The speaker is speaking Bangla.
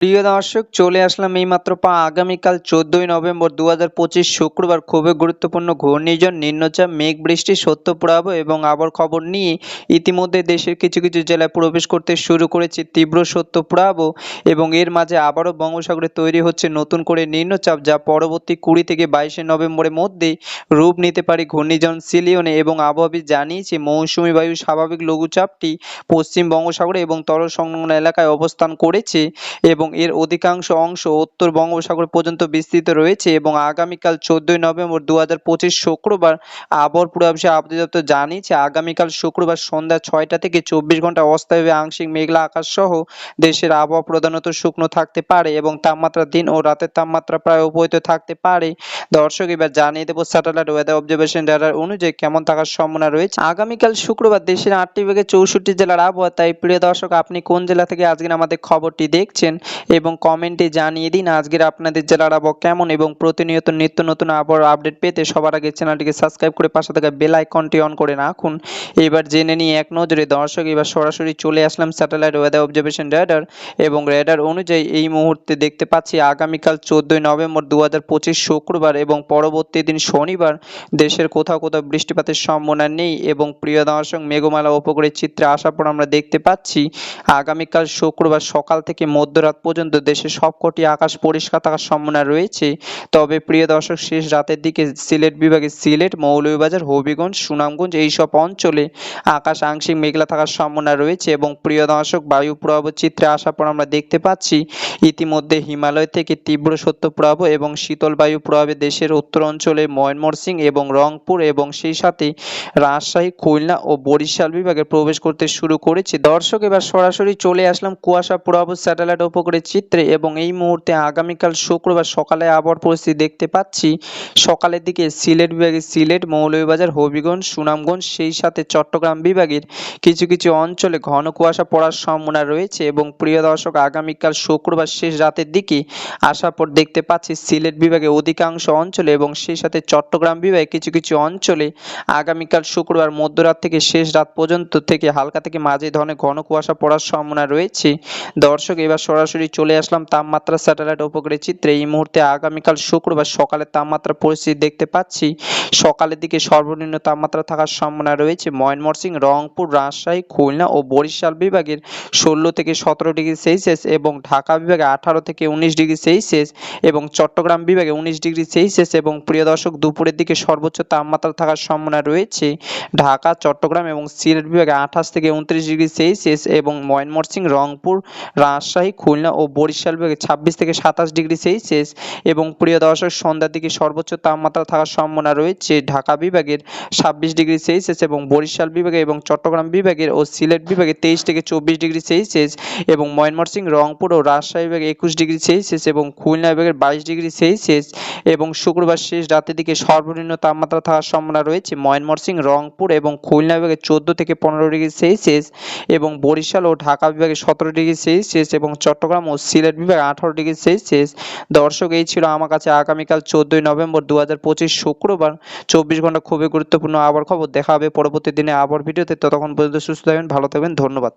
প্রিয় দর্শক, চলে আসলাম এইমাত্র পা আগামীকাল চোদ্দই নভেম্বর দু হাজার পঁচিশ শুক্রবার খুবই গুরুত্বপূর্ণ ঘূর্ণিঝড়, নিম্নচাপ, মেঘ বৃষ্টি সত্য প্রবাহ এবং আবর খবর নিয়ে ইতিমধ্যে দেশের কিছু কিছু জেলায় প্রবেশ করতে শুরু করেছে তীব্র সত্য প্রবাহ এবং এর মাঝে আবারও বঙ্গোসাগরে তৈরি হচ্ছে নতুন করে নিম্নচাপ যা পরবর্তী কুড়ি থেকে বাইশে নভেম্বরের মধ্যে রূপ নিতে পারে ঘূর্ণিঝড় সিলিয়নে এবং আবহাওয়াবিদ জানিয়েছে মৌসুমী বায়ু স্বাভাবিক লঘুচাপটি পশ্চিম বঙ্গোসাগরে এবং তল সংলগ্ন এলাকায় অবস্থান করেছে এবং এর অধিকাংশ অংশ উত্তর বঙ্গোপসাগর পর্যন্ত বিস্তৃত রয়েছে এবং আগামীকাল চোদ্দই নভেম্বর দু হাজার পঁচিশ শুক্রবার আবহাওয়ার পূর্বাভাসে দপ্তর জানিয়েছে, আগামীকাল শুক্রবার সন্ধ্যা ছয়টা থেকে চব্বিশ ঘণ্টা অস্থায়ীভাবে আংশিক মেঘলা আকাশ সহ দেশের আবহাওয়া প্রধানত শুকনো থাকতে পারে এবং তাপমাত্রা দিন ও রাতের তাপমাত্রা প্রায় উপহিত থাকতে পারে। দর্শক, এবার জানিয়ে দেবো স্যাটেলাইট ওয়েদার অবজারভেশন ডাটার অনুযায়ী কেমন থাকার সম্ভাবনা রয়েছে। আগামীকাল শুক্রবার দেশের আটটি বিভাগে চৌষট্টি জেলার আবহাওয়া, তাই প্রিয় দর্শক, আপনি কোন জেলা থেকে আজকের আমাদের খবরটি দেখছেন এবং কমেন্টে জানিয়ে দিন আজকের আপনাদের জেলার আবহাওয়া কেমন এবং প্রতিনিয়ত নিত্য নতুন আবহাওয়ার আপডেট পেতে সবার আগে চ্যানেলটিকে সাবস্ক্রাইব করে পাশে থাকা বেল আইকনটি অন করে রাখুন। এবার জেনে নিয়ে এক নজরে দর্শক, এবার সরাসরি চলে আসলাম স্যাটেলাইট ওয়েদার অবজারভেশন রেডার এবং রেডার অনুযায়ী এই মুহূর্তে দেখতে পাচ্ছি আগামীকাল চোদ্দোই নভেম্বর দু হাজার পঁচিশ শুক্রবার এবং পরবর্তী দিন শনিবার দেশের কোথাও কোথাও বৃষ্টিপাতের সম্ভাবনা নেই এবং প্রিয় দর্শক, মেঘমালা উপকূলের চিত্রে আসার পর আমরা দেখতে পাচ্ছি আগামীকাল শুক্রবার সকাল থেকে মধ্যরাত পর্যন্ত দেশের সবকটি আকাশ পরিষ্কার থাকার সম্ভাবনা রয়েছে। তবে প্রিয় দর্শক, শেষ রাতের দিকে সিলেট বিভাগে সিলেট, মৌলভীবাজার, হবিগঞ্জ, সুনামগঞ্জ এইসব অঞ্চলে আকাশ আংশিক মেঘলা থাকার সম্ভাবনা রয়েছে এবং প্রিয় দর্শক, বায়ু প্রবাহ চিত্রে আসার পর আমরা দেখতে পাচ্ছি, ইতিমধ্যে হিমালয় থেকে তীব্র সত্য প্রবাহ এবং শীতল বায়ু প্রভাবে দেশের উত্তর অঞ্চলে ময়মনসিং এবং রংপুর এবং সেই সাথে রাজশাহী, খুলনা ও বরিশাল বিভাগে প্রবেশ করতে শুরু করেছে। দর্শক, এবার সরাসরি চলে আসলাম কুয়াশা প্রভাব স্যাটেলাইট উপগ্রহের চিত্রে এবং এই মুহূর্তে আগামীকাল শুক্রবার সকালে আবহাওয়ার পরিস্থিতি দেখতে পাচ্ছি। সকালের দিকে সিলেট বিভাগে সিলেট, মৌলভীবাজার, হবিগঞ্জ, সুনামগঞ্জ, সেই সাথে চট্টগ্রাম বিভাগের কিছু কিছু অঞ্চলে ঘন কুয়াশা পড়ার সম্ভাবনা রয়েছে এবং প্রিয় দর্শক, আগামীকাল শুক্রবার শেষ রাতের দিকে আসার পর দেখতে পাচ্ছি সিলেট বিভাগে অধিকাংশ অঞ্চলে এবং সেই সাথে চট্টগ্রাম বিভাগে কিছু কিছু অঞ্চলে আগামীকাল শুক্রবার মধ্যরাত থেকে শেষ রাত পর্যন্ত থেকে হালকা থেকে মাঝে ধরনের ঘন কুয়াশা পড়ার সম্ভাবনা রয়েছে। দর্শক, এবার সরাসরি চলে আসলাম তাপমাত্রা স্যাটেলাইট উপগ্রহের চিত্রে। এই মুহূর্তে আগামীকাল শুক্রবার সকালের তাপমাত্রা পরিস্থিতি দেখতে পাচ্ছি। সকালের দিকে সর্বনিম্ন তাপমাত্রা থাকার সম্ভাবনা রয়েছে। ময়মনসিংহ, রংপুর, রাজশাহী, খুলনা ও বরিশাল বিভাগের ষোলো থেকে সতেরো ডিগ্রি সেলসিয়াস এবং ঢাকা বিভাগে আঠারো থেকে উনিশ ডিগ্রি সেলসিয়াস এবং চট্টগ্রাম বিভাগে উনিশ ডিগ্রি সেলসিয়াস এবং প্রিয় দর্শক, দুপুরের দিকে সর্বোচ্চ তাপমাত্রা থাকার সম্ভাবনা রয়েছে। ঢাকা, চট্টগ্রাম এবং সিলেট বিভাগে আঠাশ থেকে উনত্রিশ ডিগ্রি সেলসিয়াস এবং ময়মনসিংহ, রংপুর, রাজশাহী, খুলনা ও বরিশাল বিভাগে ছাব্বিশ থেকে সাতাশ ডিগ্রি সেলসিয়াস এবং প্রিয় দর্শক, সন্ধ্যার দিকে সর্বোচ্চ তাপমাত্রা থাকার সম্ভাবনা রয়েছে। ঢাকা বিভাগের ছাব্বিশ ডিগ্রি সেলসিয়াস এবং বরিশাল বিভাগে এবং চট্টগ্রাম বিভাগের ও সিলেট বিভাগে তেইশ থেকে চব্বিশ ডিগ্রি সেলসিয়াস এবং ময়মনসিংহ, রংপুর ও রাজশাহী বিভাগে একুশ ডিগ্রি সেলসিয়াস এবং খুলনা বিভাগের বাইশ ডিগ্রি সেলসিয়াস এবং শুক্রবার শেষ রাতের দিকে সর্বনিম্ন তাপমাত্রা থাকার সম্ভাবনা রয়েছে। ময়মনসিংহ, রংপুর এবং খুলনা বিভাগে চোদ্দ থেকে পনেরো ডিগ্রি সেলসিয়াস এবং বরিশাল ও ঢাকা বিভাগে সতেরো ডিগ্রি সেলসিয়াস এবং চট্টগ্রাম ও সিলেট বিভাগ আঠারো ডিগ্রি সেলসিয়াস। দর্শক, এই ছিল আমার কাছে আগামীকাল চোদ্দই নভেম্বর দু হাজার পঁচিশ শুক্রবার। চব্বিশ ঘণ্টা খুবই গুরুত্বপূর্ণ আবার খবর। দেখা হবে পরবর্তী দিনে আবার ভিডিওতে। ততক্ষণ পর্যন্ত সুস্থ থাকবেন, ভালো থাকবেন, ধন্যবাদ।